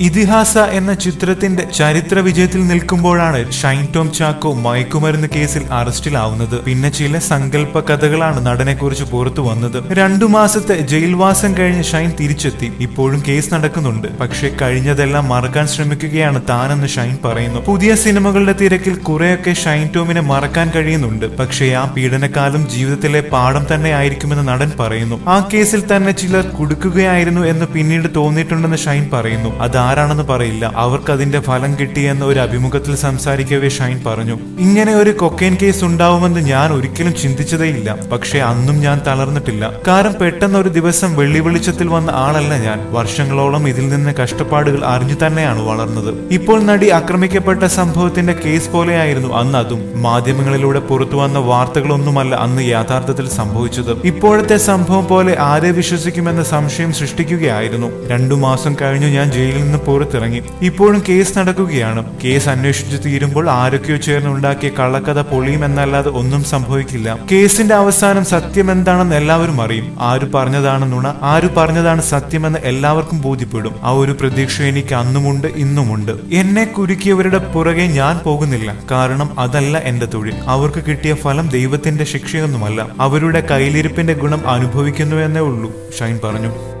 ഇതിഹാസ എന്ന ചിത്രത്തിന്റെ ചരിത്ര വിജയത്തിൽ നിൽക്കുമ്പോഴാണ് ഷൈൻ ടോം ചാക്കോ മയക്കുമരുന്ന് കേസിൽ അറസ്റ്റിലാവുന്നത്. പിന്നെ ചില സങ്കല്പ കഥകളാണ് നടനെ കുറിച്ച് പുറത്തു വന്നത്. രണ്ടു മാസത്തെ ജയിൽവാസം കഴിഞ്ഞ് ഷൈൻ തിരിച്ചെത്തി. ഇപ്പോഴും കേസ് നടക്കുന്നുണ്ട്. പക്ഷേ കഴിഞ്ഞതെല്ലാം മറക്കാൻ ശ്രമിക്കുകയാണ് താനെന്ന് ഷൈൻ പറയുന്നു. പുതിയ സിനിമകളുടെ തിരക്കിൽ കുറെയൊക്കെ ഷൈൻ ടോമിനെ മറക്കാൻ കഴിയുന്നുണ്ട്. പക്ഷേ ആ പീഡനക്കാലം ജീവിതത്തിലെ പാഠം തന്നെ ആയിരിക്കുമെന്ന് നടൻ പറയുന്നു. ആ കേസിൽ തന്നെ ചിലർ കുടുക്കുകയായിരുന്നു എന്ന് പിന്നീട് തോന്നിയിട്ടുണ്ടെന്ന് ഷൈൻ പറയുന്നു. അതാരാണെന്ന് പറയില്ല. അവർക്ക് അതിന്റെ ഫലം കിട്ടിയെന്ന് ഒരു അഭിമുഖത്തിൽ സംസാരിക്കവേ ഷൈൻ പറഞ്ഞു. ഇങ്ങനെ ഒരു കൊക്കൈൻ കേസ് ഉണ്ടാവുമെന്ന് ഞാൻ ഒരിക്കലും ചിന്തിച്ചതേയില്ല. പക്ഷേ അന്നും ഞാൻ തളർന്നിട്ടില്ല. കാരണം പെട്ടെന്ന് ഒരു ദിവസം വെള്ളി വെളിച്ചത്തിൽ വന്ന ആളല്ല ഞാൻ. വർഷങ്ങളോളം ഇതിൽ നിന്ന് കഷ്ടപ്പാടുകൾ അറിഞ്ഞു തന്നെയാണ് വളർന്നത്. ഇപ്പോൾ നടി ആക്രമിക്കപ്പെട്ട സംഭവത്തിന്റെ കേസ് പോലെയായിരുന്നു അന്ന് അതും. മാധ്യമങ്ങളിലൂടെ പുറത്തു വന്ന വാർത്തകളൊന്നുമല്ല അന്ന് യാഥാർത്ഥത്തിൽ സംഭവിച്ചത്. ഇപ്പോഴത്തെ സംഭവം പോലെ ആരെ വിശ്വസിക്കുമെന്ന സംശയം സൃഷ്ടിക്കുകയായിരുന്നു. രണ്ടു മാസം കഴിഞ്ഞു ഞാൻ ജയിലിൽ നിന്ന് പുറത്തിറങ്ങി. ഇപ്പോഴും കേസ് നടക്കുകയാണ്. കേസ് അന്വേഷിച്ചു തീരുമ്പോൾ ആരൊക്കെയോ ചേർന്ന് ഉണ്ടാക്കിയ കള്ളക്കഥ പൊളിയുമെന്നല്ലാതെ ഒന്നും സംഭവിക്കില്ല. കേസിന്റെ അവസാനം സത്യം എന്താണെന്ന് എല്ലാവരും അറിയും. ആര് പറഞ്ഞതാണ് നുണ ആര് പറഞ്ഞതാണ് സത്യമെന്ന് എല്ലാവർക്കും ബോധ്യപ്പെടും. ആ ഒരു പ്രതീക്ഷ എനിക്ക് അന്നുമുണ്ട് ഇന്നുമുണ്ട്. എന്നെ കുരുക്കിയവരുടെ പുറകെ ഞാൻ പോകുന്നില്ല. കാരണം അതല്ല എന്റെ തൊഴിൽ. അവർക്ക് കിട്ടിയ ഫലം ദൈവത്തിന്റെ ശിക്ഷയൊന്നുമല്ല. അവരുടെ കയ്യിലിരിപ്പിന്റെ ഗുണം അനുഭവിക്കുന്നു എന്നേ ഉള്ളൂ ഷൈൻ പറഞ്ഞു.